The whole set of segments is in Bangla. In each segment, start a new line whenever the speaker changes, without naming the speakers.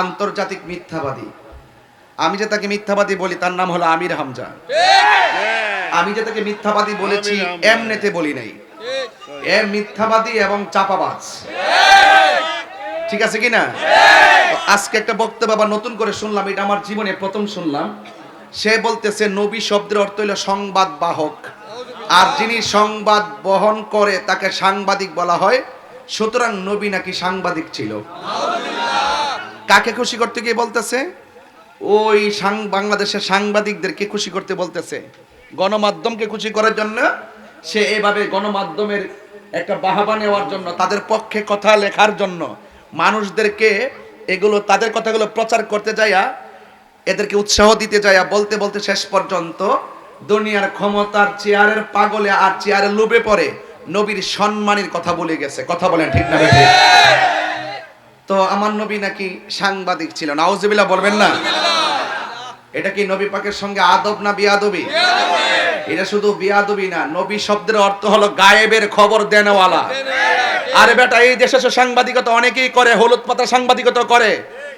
আন্তর্জাতিক মিথ্যাবাদী। আমি যে তাকে মিথ্যাবাদী বলি তার নাম হলো আমির হামজা। আমি যে তাকে মিথ্যাবাদী বলেছি। এমনেতে বলি নাই। এ মিথ্যাবাদী এবং চাপাবাজ। ঠিক। আছে কি না আজকে একটা বক্তব্য আবার নতুন করে শুনলাম এটা আমার জীবনে প্রথম শুনলাম। সে বলতেছে নবী শব্দের অর্থ হলো সংবাদ বাহক। আর যিনি সংবাদ বহন করে তাকে সাংবাদিক বলা হয়। সুতরাং নবী নাকি সাংবাদিক ছিল। কাকে খুশি করতে গিয়ে বলতেছে? ওই সাং- বাংলাদেশের সাংবাদিকদেরকে খুশি করতে বলতেছে। গণমাধ্যমকে খুশি করার জন্য সে এভাবে গণমাধ্যমের একটা বাহাবা নেওয়ার জন্য, তাদের পক্ষে কথা লেখার জন্য, মানুষদেরকে এগুলো, তাদের কথাগুলো প্রচার করতে যাইয়া, এদেরকে উৎসাহ দিতে যাইয়া, বলতে বলতে শেষ পর্যন্ত দুনিয়ার ক্ষমতার চেয়ারের পাগলে আর চেয়ারে লুবে পড়ে নবীর সম্মানের কথা বলে গেছে। কথা বলেন ঠিক না? তো আমার নবী নাকি সাংবাদিক ছিল নাউজুবিল্লাহ বলবেন না? এটা কি নবী পাকের সঙ্গে আদব না বিয়াদবি? এটা শুধু বিয়াদবি না নবী শব্দের অর্থ হলো গায়েবের খবর দেনওয়ালা আরে বেটা এই দেশে সাংবাদিকতা অনেকেই করে হলুদ পাতা সাংবাদিকতা করে।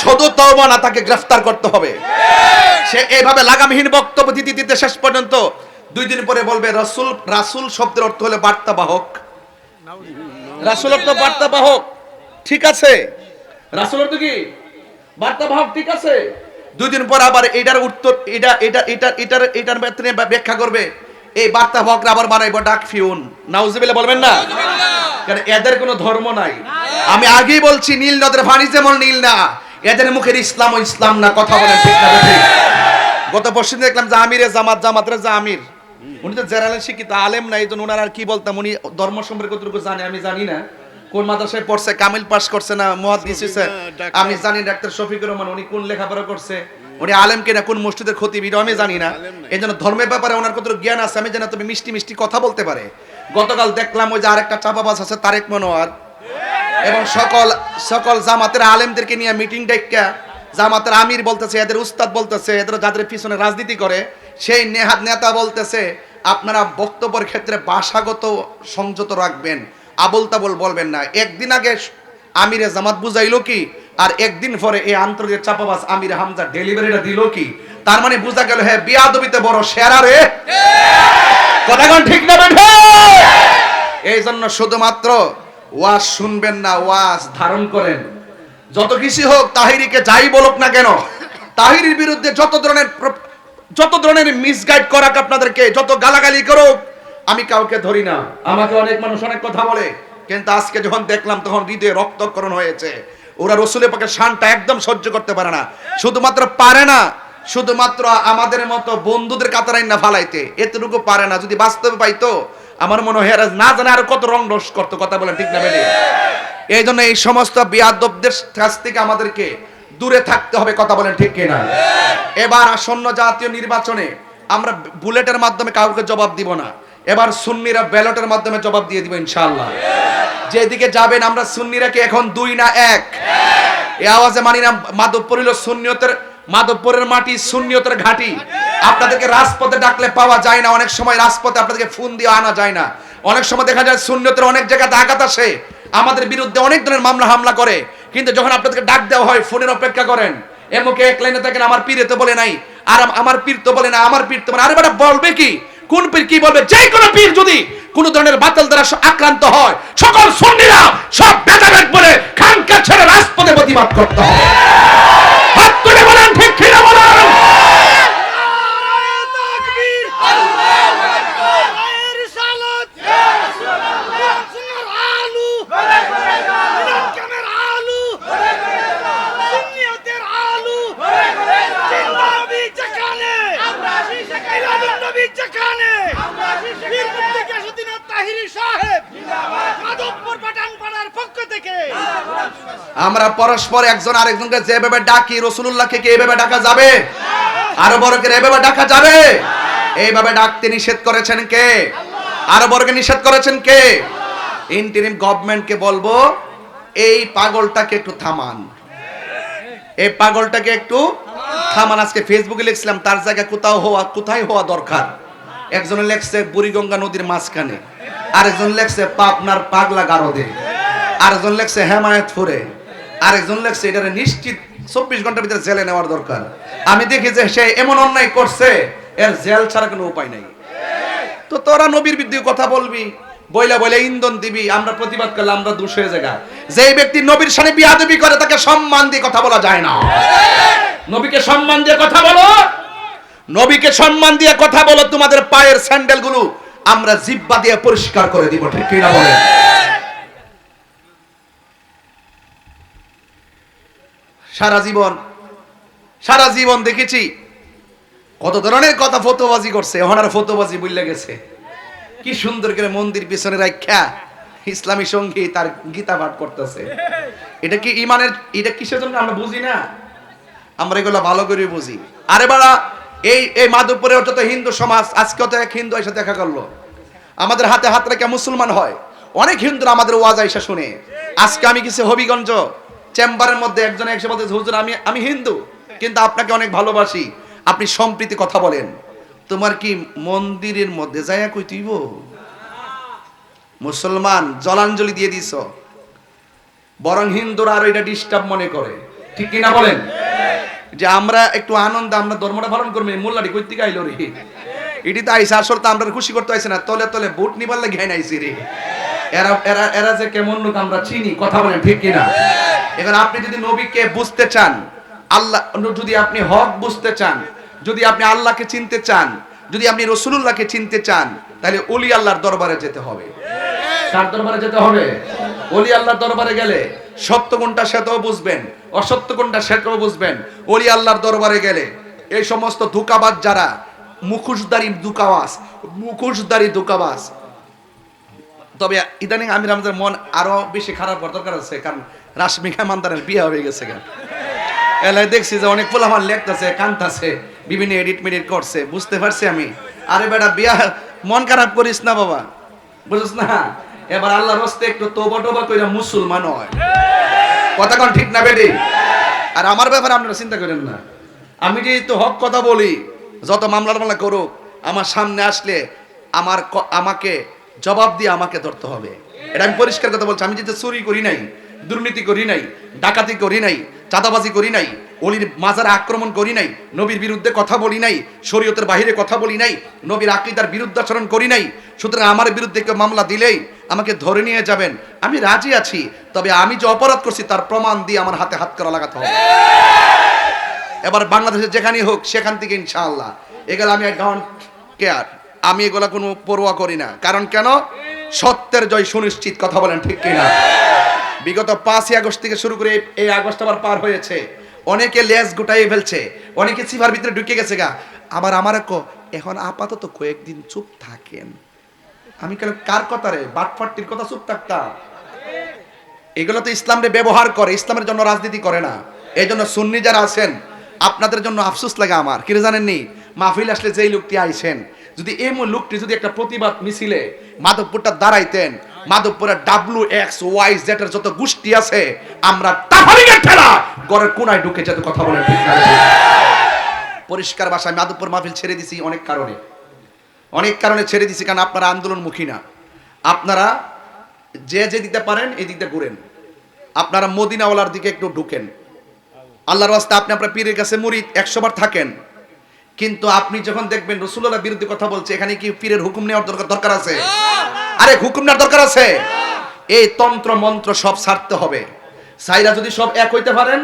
সদর তওবা না তাকে গ্রেফতার করতে হবে। সে এইভাবে লাগামহীন বক্তব্য দিতে দিতে শেষ পর্যন্ত দুই দিন পরে বলবে রাসূল রাসূল শব্দের অর্থ হলো বার্তাবাহক। রাসূল অর্থ বার্তাবাহক ঠিক আছে। রাসূল অর্থ কি? বার্তাবাহক ঠিক আছে। দুই দিন পর আবার এটার উত্তর এটা এটা এটা এটার এটার ব্যাপারে ব্যাখ্যা করবে। এই বার্তাবাহকরা আবার বানাইবো ডাক ফিউন। নাউজুবিল্লাহ বলবেন না? কারণ এদের কোনো ধর্ম নাই। আমি আগেই বলছি নীল নদের পানি যেমন নীল না। এদের মুখের ইসলাম ও ইসলাম না কথা বলেন ঠিক না ঠিক গত পরশু দেখলাম যে আমিরে জামাত জামাতের যে আমির উনি তো জেনারেল শিক্ষিত আলেম না এই জন্য ওনার আর কি বলতাম? উনি ধর্ম সম্পর্কে কতটুকু জানে আমি জানি না। কোন মাদ্রাসায় পড়ছে কামিল পাস করছে না মুহাদ্দিস হইছে আমি জানি ডাক্তার শফিকুর রহমান উনি কোন লেখাপড়া করছে? উনি আলেম কিনা কোন মসজিদের ক্ষতি এটাও আমি জানি না। এই জন্য ধর্মের ব্যাপারে ওনার কত জ্ঞান আছে? আমি জানি তুমি মিষ্টি মিষ্টি কথা বলতে পারে। গতকাল দেখলাম ওই যে আরেকটা চাপাবাজ আছে তারেক মনোয়ার। এবং সকল সকল জামাতের আলেমদেরকে নিয়ে মিটিং ডাইকা জামাতের আমির বলতেছে এদের উস্তাদ বলতেছে এদের যাদের পিছনে রাজনীতি করে সেই নেহাত নেতা বলতেছে আপনারা বক্তব্যের ক্ষেত্রে ভাষাগত সংযত রাখবেন আবল তাবল বলবেন না। একদিন আগে আমিরে জামাত বুঝাইলো কি আর একদিন পরে এই আন্তর্জাতিক চাপাবাজ আমির হামজা ডেলিভারিটা দিল কি তার মানে বুঝা গেল হ্যাঁ বিয়াদবিতে বড় সেরা রে। কথা ঠিক না এই জন্য শুধুমাত্র ওয়াজ শুনবেন না, ওয়াজ ধারণ করেন। যত কিছু হোক, তাহিরিকে যাই বলুক না কেন, তাহিরির বিরুদ্ধে যত ধরনের যত ধরনের মিসগাইড করাক আপনাদেরকে, যত গালাগালি করুক, আমি কাউকে ধরি না। আমাকে অনেক মানুষ অনেক কথা বলে, কিন্তু আজকে যখন দেখলাম তখন হৃদয়ে রক্তকরণ হয়েছে। ওরা রসুলের পক্ষে শানটা একদম সহ্য করতে পারে না। শুধুমাত্র পারে না, শুধুমাত্র আমাদের মতো বন্ধুদের কাতারাই না ফালাইতে। এতটুকু পারে না, যদি বাস্তবে পাইতো আমার মনে হয় এরা না জানে আর কত রং রস করতো, কথা বলেন ঠিক না বেলে এই জন্য এই সমস্ত বিয়াদবদের কাছ থেকে আমাদেরকে দূরে থাকতে হবে, কথা বলেন ঠিক কিনা? এবার আসন্ন জাতীয় নির্বাচনে আমরা বুলেটের মাধ্যমে কাউকে জবাব দিব না। এবার সুন্নিরা ব্যালটের মাধ্যমে জবাব দিয়ে দিব ইনশাআল্লাহ। যেদিকে যাবেন, আমরা সুন্নিরা কি এখন দুই না এক? এই আওয়াজে মানি না মাধবপুর হলো শূন্যতের মাধবপুরের মাটি শূন্যতের ঘাটি। আপনাদেরকে রাজপথে ডাকলে পাওয়া যায় না, অনেক সময় রাজপথে আপনাদেরকে ফোন দিয়ে আনা যায় না। অনেক সময় দেখা যায় শূন্যতের অনেক জায়গাতে আঘাত আসে, আমাদের বিরুদ্ধে অনেক ধরনের মামলা হামলা করে, কিন্তু যখন আপনাদেরকে ডাক দেওয়া হয়, ফোনের অপেক্ষা করেন এমকে এক লাইনে থাকেন, আমার পীরে তো বলে নাই, আর আমার পীর তো বলে না, আমার পীর তো বলে আরে বেটা, বলবে কি? কোন পীর কি বলবে? যে কোনো পীর যদি কোন ধরনের বাতিল দ্বারা আক্রান্ত হয়, সকল সুন্নিরা সব ভেদাভেদ বলে খানকা ছেড়ে রাজপথে প্রতিবাদ করতে হবে হাত তুলে বলেন ঠিক কিনা বলেন
সাহেব। মাধবপুর পাঠান পক্ষ থেকে।
আমরা পরস্পর একজন আরেকজনকে যেভাবে ডাকি রসুল্লাহকে কি এইভাবে ডাকা যাবে? আরও বড়কে এভাবে ডাকা যাবে? এইভাবে ডাকতে নিষেধ করেছেন কে? আরও বড়কে নিষেধ করেছেন কে? ইন্টারিম গভর্নমেন্টকে বলব এই পাগলটাকে একটু থামান। এই পাগলটাকে একটু থামান আজকে ফেসবুকে লিখছিলাম, তার জায়গায় কোথাও হওয়া, কোথায় হওয়া দরকার? একজনে লেখছে, বুড়িগঙ্গা নদীর মাঝখানে। আরেকজন লেখছে, পাবনার পাগলা গারদে। আরেকজন লেখছে, হেমায়তপুরে। আরেকজন লেখছে, এটারে নিশ্চিত চব্বিশ ঘণ্টার ভিতরে জেলে নেওয়ার দরকার। আমি দেখি যে সে এমন অন্যায় করছে, এর জেল ছাড়া কোনো উপায় নাই। তো তোরা নবীর বিরুদ্ধে কথা বলবি। বইলা বইলা, ইন্ধন দিবি, আমরা প্রতিবাদ করলে আমরা দুষ হয়ে জায়গা যেই ব্যক্তি নবীর সামনে বিয়াদবি করে, তাকে সম্মান দিয়ে কথা বলা যায় না। নবীকে সম্মান দিয়ে কথা বলো। নবীকে সম্মান দিয়ে কথা বলো, তোমাদের পায়ের স্যান্ডেলগুলো আমরা জিব্বা দিয়ে পরিষ্কার করে দিব, ঠিক কিনা বলেন সারা জীবন সারা জীবন দেখেছি কত ধরনের কথা ফতোবাজি করছে ওনার ফতোবাজি বুঝলে গেছে। কি সুন্দর করে মন্দির পিছনে রাখা ইসলামী সংগীত আর গীতা পাঠ করতেছে। এটা কি ইমানের, এটা কিসের জন্য আমরা বুঝি না? আমরা এগুলো ভালো করে বুঝি। আরে বাড়া, এই এই মাধবপুরে যত হিন্দু সমাজ, আজকে তো এক হিন্দু এসে দেখা করল। আমাদের হাতে হাত রেখে মুসলমান হয়। অনেক হিন্দুরা আমাদের ওয়াজ আইসা শুনে। আজকে আমি কিছু হবিগঞ্জ। চেম্বারের মধ্যে একজন একসে বলতে হুজুর, আমি আমি হিন্দু, কিন্তু আপনাকে অনেক ভালোবাসি। আপনি সম্প্রীতি কথা বলেন। তোমার কি মন্দিরের মধ্যে যাইয়া কই তুইব মুসলমান জলাঞ্জলি দিয়ে দিছ। বরং হিন্দুরা আরও এটা ডিস্টার্ব মনে করে। ঠিক কিনা বলেন? যে আমরা একটু আনন্দ, আমরা ধর্মটা পালন করব মোল্লাটি কই থেকে আইলো রে। এটি তো আইসা, আসল তো আমরা খুশি করতে আইসে না, তলে তলে ভোট নিবার লাগে ঘেন আইসি রে। এরা এরা এরা যে কেমন লোক আমরা চিনি, কথা বলেন ঠিক কিনা? এখন আপনি যদি নবীকে বুঝতে চান, আল্লাহ, যদি আপনি হক বুঝতে চান যদি আপনি আল্লাহকে চিনতে চান যদি আপনি রসুলুল্লাহকে চিনতে চান তাহলে অলি আল্লাহর দরবারে যেতে হবে। কার দরবারে যেতে হবে? অলি আল্লাহর দরবারে গেলে সত্য কোনটা সেটাও বুঝবেন অসত্য কোনটা সেটাও বুঝবেন অলি আল্লাহর দরবারে গেলে এই সমস্ত ধোকাবাজ যারা মুখোশদারি দুকাবাস মুখোশদারি দুকাবাস তবে ইদানিং আমি আমাদের মন আরও বেশি খারাপ হওয়ার দরকার আছে কারণ রাশমিকা মান্দারের বিয়ে হয়ে গেছে কেন এলাই দেখছি যে অনেক পোলা আমার লেখতেছে কান্তাছে। বিভিন্ন এডিট মেডিট করছে, বুঝতে পারছি আমি। আরে বেটা, বিয়া, মন খারাপ করিস না বাবা। বুঝিস না? এবার আল্লাহর হস্তে একটু তোবা টোবা কইরা মুসলমান হয়। কথা কোন ঠিক না বেটি? আর আমার ব্যাপারে আপনারা চিন্তা করেন না। আমি যেহেতু হক কথা বলি, যত মামলা মামলা করুক, আমার সামনে আসলে আমার আমাকে জবাব দিয়ে আমাকে ধরতে হবে। এটা আমি পরিষ্কার কথা বলছি, আমি যেহেতু চুরি করি নাই, দুর্নীতি করি নাই, ডাকাতি করি নাই, চাঁদাবাজি করি নাই অলির মাজারে আক্রমণ করি নাই, নবীর বিরুদ্ধে কথা বলি নাই, শরীয়তের বাইরে কথা বলি নাই, নবীর আকৃতার বিরুদ্ধাচরণ করি নাই। সুতরাং আমার বিরুদ্ধে কেউ মামলা দিলেই আমাকে ধরে নিয়ে যাবেন। আমি রাজি আছি, তবে আমি যে অপরাধ করছি তার প্রমাণ দিয়ে আমার হাতে হাত করা লাগাতে হবে। এবার বাংলাদেশে যেখানেই হোক, সেখান থেকে ইনশাআল্লাহ। এগুলো আমি ডোন্ট কেয়ার আমি এগুলা কোনো পরোয়া করি না। কারণ কেন? সত্যের জয় সুনিশ্চিত, কথা বলেন ঠিক কিনা। বিগত পাঁচই আগস্ট থেকে শুরু করে এই আগস্ট আবার পার হয়েছে। অনেকে লেজ গুটাই ফেলছে, অনেকে চিভার ভিতরে ঢুকে গেছে গা। আবার আমার কো, এখন আপাতত কয়েকদিন চুপ থাকেন। আমি কেন কার কথা রে? বাটফাট্টির কথা চুপ থাকতাম। এগুলো তো ইসলামরে ব্যবহার করে, ইসলামের জন্য রাজনীতি করে না। এই জন্য সুন্নি যারা আছেন, আপনাদের জন্য আফসোস লাগে আমার। কি জানেননি? মাহফিল আসলে যেই লোকটি আইছেন, যদি এই লোকটি যদি একটা প্রতিবাদ মিছিলে মাধবপুরটা দাঁড়াইতেন মাধবপুরের ডাব্লু এক্স ওয়াই জেটের যত গোষ্ঠী আছে, আমরা তাফারিগের ঠেলা। ঘরের কোনায় ঢুকে যেতে কথা বলে ঠিক না পরিষ্কার ভাষায় মাধবপুর মাহফিল ছেড়ে দিছি অনেক কারণে। অনেক কারণে ছেড়ে দিছি, কারণ আপনারা আন্দোলনমুখী না। আপনারা যে যে দিতে পারেন, এই দিকটা ঘুরেন। আপনারা মদিনাওয়ালার দিকে একটু ঢুকেন। আল্লাহর রাস্তা আপনি আপনার পীরের কাছে মুরিদ একশো বার থাকেন। কিন্তু আপনি যখন দেখবেন রসুল্লাহ বিরুদ্ধে কথা বলছে, এখানে কি পীরের হুকুম নেওয়ার দরকার দরকার আছে? আরে, হুকুম নেওয়ার দরকার আছে? এই তন্ত্র, মন্ত্র সব ছাড়তে হবে। সাইরা যদি সব এক হইতে পারেন,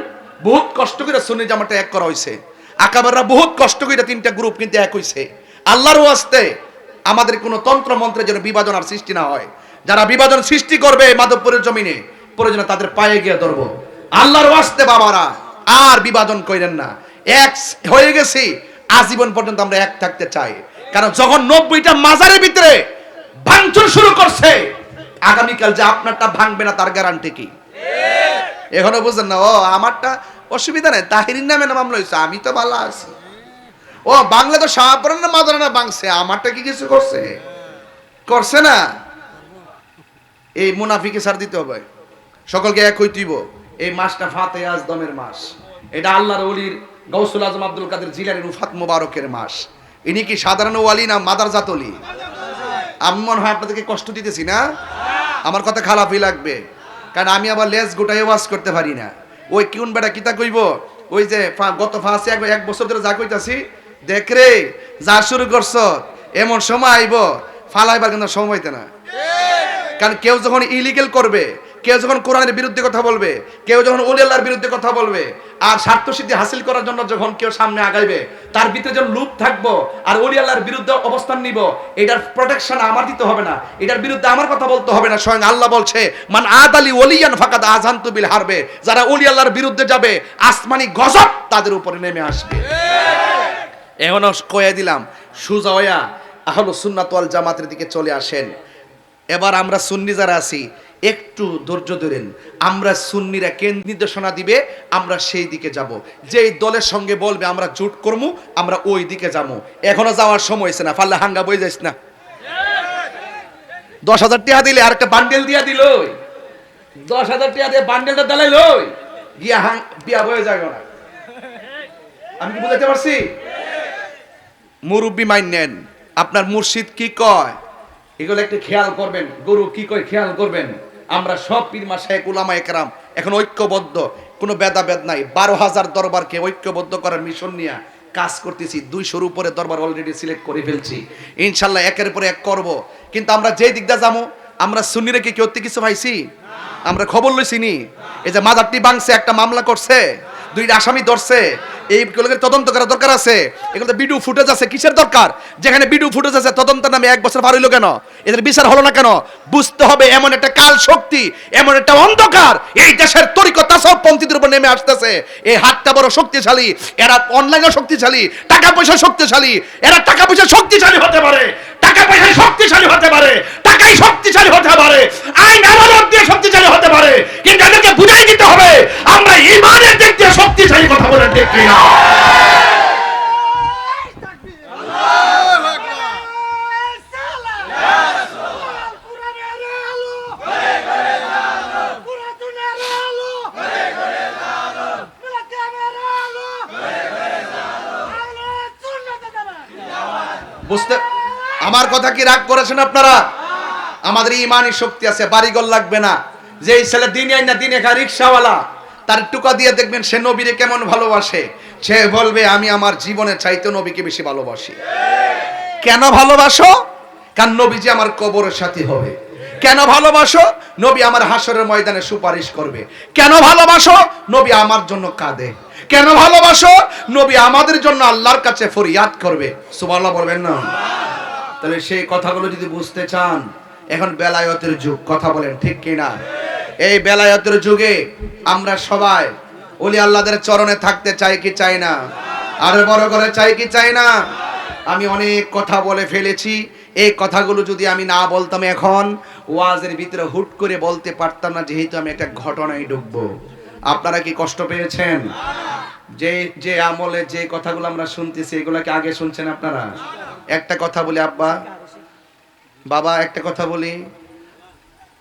বহুত কষ্ট করে সুন্নি জামাটা এক করা হয়েছে আকাবাররা বহুত কষ্ট করে তিনটা গ্রুপ কিন্তু এক হইছে। আল্লাহর ওয়াস্তে আমাদের কোনো তন্ত্র মন্ত্রের যেন বিভাজন আর সৃষ্টি না হয়। যারা বিভাজন সৃষ্টি করবে মাধবপুরের জমিনে, প্রয়োজনে তাদের পায়ে গিয়ে ধরবো। আল্লাহর ওয়াস্তে বাবারা, আর বিভাজন করেন না। এক হয়ে গেছি আজীবন পর্যন্ত আমরা এক থাকতে চাই। কারণ যখন নব্বইটা মাজারের ভিতরে ভাঙচুর শুরু করছে, আগামীকাল যে আপনারটা ভাঙবে না, তার গ্যারান্টি কি? এখনও বুঝছেন না, ও আমারটা অসুবিধা নেই, তাহিরির নামে মামলা হয়েছে আমি তো ভালো আছি। ও বাংলা তো শাহপুরান না বাংছে আমারটা কি কিছু করছে? করছে না। এই মুনাফিকে সার দিতে হবে। সকলকে এক হইতেইব এই মাসটা ফাতে আজদমের মাস। এটা আল্লাহর ওলির গৌসুল আজম আব্দুল কাদের জিলানি রুফাত মুবারকের মাস। ইনি কি সাধারণ ওয়ালি না মাদার জাতলি আমি মনে হয় আপনাদেরকে কষ্ট দিতেছি না? আমার কথা খারাপই লাগবে। কারণ আমি আবার লেজ গোটাই ওয়াজ করতে পারি না। ওই কিউন বেটা কিতা কইব? ওই যে গত ফাঁসে এক বছর ধরে যা কইতাছি, দেখ রে, যা শুরু করছ, এমন সময় আইব, ফালাইবার কিন্তু সময় না। কারণ কেউ যখন ইলিগেল করবে কেউ যখন কোরআনের বিরুদ্ধে কথা বলবে, কেউ যখন আল্লাহর বিরুদ্ধে কথা বলবে, আর স্বার্থ সিদ্ধি হাসিল করার জন্য যখন কেউ সামনে আগাইবে, তার ভিতরে যখন লুপ থাকব, আর আল্লাহর বিরুদ্ধে অবস্থান নিব, এটার প্রোটেকশন আমার দিতে হবে না, এটার বিরুদ্ধে আমার কথা বলতে হবে না, স্বয়ং আল্লাহ বলছে, মান আদ আলী ওলিয়ান ফাকাদ আজান্তু বিল হারবে যারা আল্লাহর বিরুদ্ধে যাবে, আসমানি গজব তাদের উপরে নেমে আসবে। এখনও কয়ে দিলাম, সুজা হইয়া আহলো সুন্নাত ওয়াল জামাতের দিকে চলে আসেন। এবার আমরা সুন্নি যারা আছি একটু ধৈর্য ধরেন। আমরা সুন্নিরা কেন নির্দেশনা দিবে, আমরা সেই দিকে যাব। যেই দলের সঙ্গে বলবে, আমরা জোট করব আমরা ওই দিকে যাব। এখনও যাওয়ার সময় হয়েছে না পারলে হাঙ্গা বই যাইস না। দশ হাজার টাকা দিলে আর একটা বান্ডেল দিয়া দিল। দশ হাজার টাকা দিয়ে বান্ডেলটা দালাই লই। গিয়া হাং বিয়া বয়ে যাবে না। আমি কি বুঝাতে পারছি? মুরব্বী মাইন নেন। আপনার মুর্শিদ কি কয়? এগুলো একটু খেয়াল করবেন। গরু কি কয়, খেয়াল করবেন। আমরা সব পীর মাসায় উলামা একরাম, এখন ঐক্যবদ্ধ, কোনো ভেদাভেদ নাই। বারো হাজার দরবারকে ঐক্যবদ্ধ করার মিশন নিয়ে কাজ করতেছি, দুইশোর উপরে দরবার অলরেডি সিলেক্ট করে ফেলছি। ইনশাল্লাহ একের পরে এক করব। কিন্তু আমরা যেই দিকটা যাব, আমরা শুনি রেখে কেউ কিছু ভাইছি? আমরা খবর লইছি নি? এই যে মাদারটি বাংছে একটা মামলা করছে। দুইটা আসামি ধরছে। এইগুলোকে তদন্ত করা দরকার আছে। এগুলো ভিডিও ফুটেজ আছে। কিসের দরকার? যেখানে ভিডিও ফুটেজ আছে, তদন্ত নামে এক বছর পার হইল কেন? এদের বিচার হলো না কেন? বুঝতে হবে এমন একটা কাল শক্তি, এমন একটা অন্ধকার এই দেশের তরিকতা সব পন্থীদের উপর নেমে আসতেছে। এই হাতটা বড় শক্তিশালী। এরা অনলাইনে শক্তিশালী, টাকা পয়সা শক্তিশালী। এরা টাকা পয়সা শক্তিশালী হতে পারে। টাকা পয়সা শক্তিশালী হতে পারে টাকাই শক্তিশালী হতে পারে আইন আদালত দিয়ে শক্তিশালী হতে পারে কিন্তু এদেরকে বুঝাই দিতে হবে আমরা ইমানের দিক দিয়ে শক্তিশালী কথা বলে দেখি না বুঝতে আমার কথা কি রাগ করেছেন আপনারা? আমাদের ইমানি শক্তি আছে, বাড়িঘর লাগবে না। যে ছেলে দিনে আই না দিনে খা রিক্সাওয়ালা, তার টুকা দিয়ে দেখবেন সে নবীরে কেমন ভালোবাসে। সে বলবে, আমি আমার জীবনে চাইতে নবীকে বেশি ভালোবাসি। কেন ভালোবাসো? কারণ নবীজি আমার কবরের সাথী হবে। কেন ভালোবাসো? নবী আমার হাসরের ময়দানে সুপারিশ করবে। কেন ভালোবাসো? নবী আমার জন্য কাঁদে। কেন ভালোবাসো? নবী আমাদের জন্য আল্লাহর কাছে ফরিয়াদ করবে। সুবহানাল্লাহ বলবেন না? তাহলে সেই কথাগুলো যদি বুঝতে চান, এখন বেলায়তের যুগ, কথা বলেন, ঠিক কিনা? এই বেলায়তের যুগে আমরা সবাই ওলি আল্লাহদের চরণে থাকতে চাই কি চাই না? আরও বড় করে চাই কি চাই না? আমি অনেক কথা বলে ফেলেছি, এই কথাগুলো যদি আমি না বলতাম এখন, ওয়াজের ভিতরে হুট করে বলতে পারতাম না, যেহেতু আমি একটা ঘটনায় ঢুকবো আপনারা কি কষ্ট পেয়েছেন? যে যে আমলে যে কথাগুলো আমরা শুনতেছি, এগুলা কি আগে শুনছেন আপনারা? একটা কথা বলি আব্বা। বাবা একটা কথা বলি।